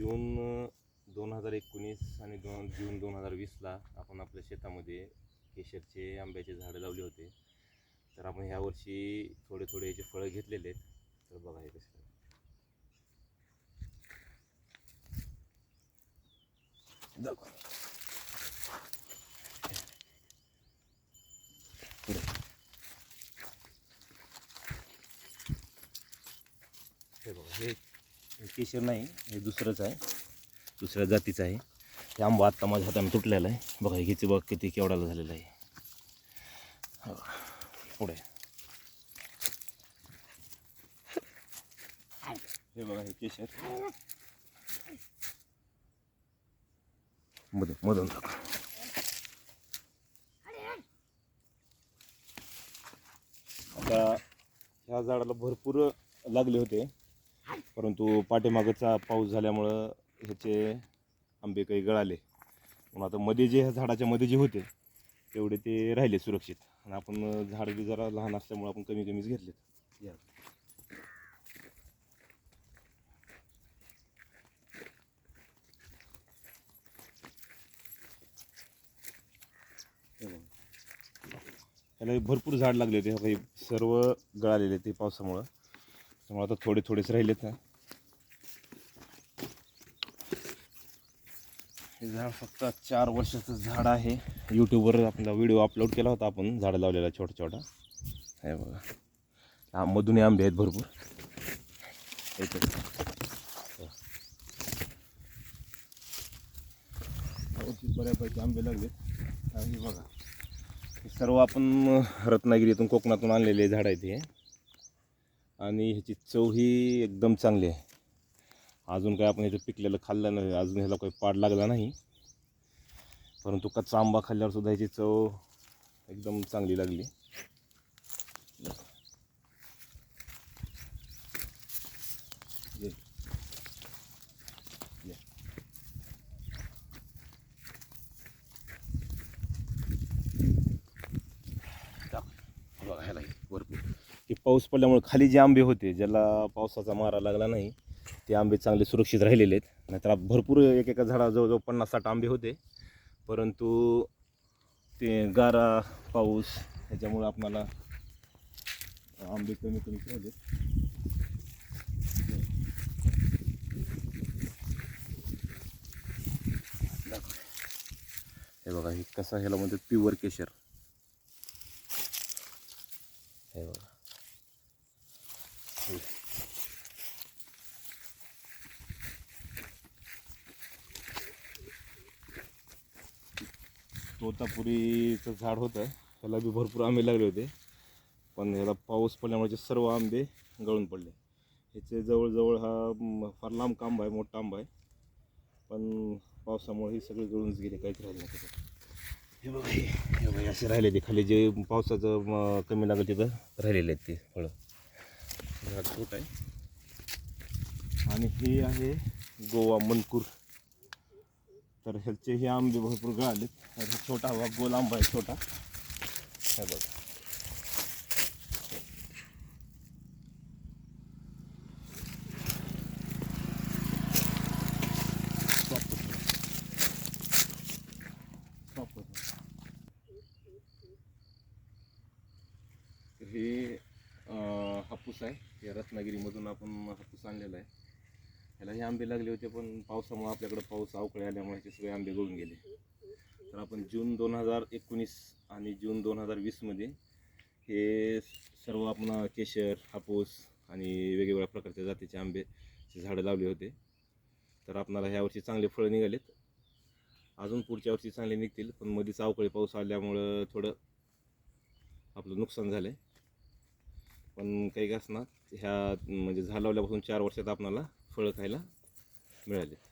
जून दोन हजार एकोणीस आणि दोन जून दोन हजार वीसला आपण आपल्या शेतामध्ये केशरचे आंब्याचे झाडं लावले होते. तर आपण ह्यावर्षी थोडे थोडे याचे फळं घेतलेले आहेत. तर बघा हे कसे हे बघा हे हे केशर नाही हे दुसरंच आहे. दुसऱ्या जातीचं आहे. हे आंबा आत्ता माझ्या हाताने तुटलेला आहे. बघा हे बघ किती केवढ्याला झालेला आहे. पुढे. हे बघा हे केशर. मधून मधून टाका. आता ह्या झाडाला भरपूर लागले होते. परंतु पाठीमागचा पाऊस झाल्यामुळं ह्याचे आंबे काही गळाले. म्हणून आता मध्ये जे ह्या झाडाच्या मध्ये जे होते तेवढे ते राहिले सुरक्षित. आणि आपण झाड बी जरा लहान असल्यामुळे आपण कमी कमीच घेतलेत. या. त्याला भरपूर झाड लागले होते काही सर्व गळालेले ते पावसामुळं. त्यामुळे आता थोडे थोडेच राहिलेत ना हे झाड फक्त चार वर्षाचं झाड आहे. यूट्यूबवर आपला व्हिडिओ अपलोड केला होता आपण झाडं लावलेला छोटा छोटा. हे बघा. हा आंबे आहेत भरपूर. बऱ्यापैकी आंबे लागलेत. आणि हे बघा. हे सर्व आपण रत्नागिरीतून कोकणातून आणलेले झाड आहेत हे. आणि ह्याची चव ही एकदम चांगली आहे. अजून काय आपण ह्याचं पिकलेलं खाल्लं नाही अजून ह्याला काही पाड लागला नाही. परंतु कच्चा आंबा खाल्ल्यावर सुद्धा ह्याची चव एकदम चांगली लागली ये. ये. टाक. बघा ह्याला हे भरपूर हे पाऊस पडल्यामुळे खाली जे आंबे होते ज्याला पावसाचा मारा लागला नाही ते आंबे चांगले सुरक्षित राहिलेले आहेत. नाहीतर भरपूर एक एका झाडावर जवळजवळ पन्नास साठ आंबे होते. परंतु ते गारा पाऊस ह्याच्यामुळं आपणाला आंबे कमी कमी राहिले हे बघा हे कसा ह्याला म्हणतात प्युअर केशर. हे बघा. तोतापुरीचं झाड होतं. त्याला बी भरपूर आंबे लागले होते. पण ह्याला पाऊस पडल्यामुळे सर्व आंबे गळून पडले. ह्याचे जवळजवळ हा फार लांब आंबा आहे मोठा आंबा आहे. पण पावसामुळे हे सगळे गळूनच गेले काहीच राहिले नाही त्याच्यात. हे बघा हे बघा असे राहिले ते खाली जे पावसाचं कमी लागलं तिथं राहिलेले आहेत ते फळं. झाड छोट आहे. आणि हे आहे गोवा मनकूर. तर ह्याचे हे आंबे भरपूर गळाले. तर हे छोटा हवा गोल आंबा आहे छोटा. हे बघ. हे हापूस आहे. हे रत्नागिरीमधून आपण हापूस आणलेला आहे. ह्याला हे आंबे लागले होते पण पावसामुळे आपल्याकडे पाऊस अवकळे आल्यामुळे ते सगळे आंबे गळून गेले. तर आपण जून दोन हजार एकोणीस आणि जून दोन हजार वीसमध्ये हे सर्व आपण केशर हापूस आणि वेगवेगळ्या प्रकारच्या जातीचे आंबेचे झाडं लावले होते. तर आपणाला ह्या वर्षी चांगले फळं निघालेत. अजून पुढच्या वर्षी चांगले निघतील पण मध्येच अवकाळी पाऊस आल्यामुळं थोडं आपलं नुकसान झालं आहे पण काही असणार ह्या म्हणजे झाड लावल्यापासून चार वर्षात आपणाला फळं खायला मिळाले.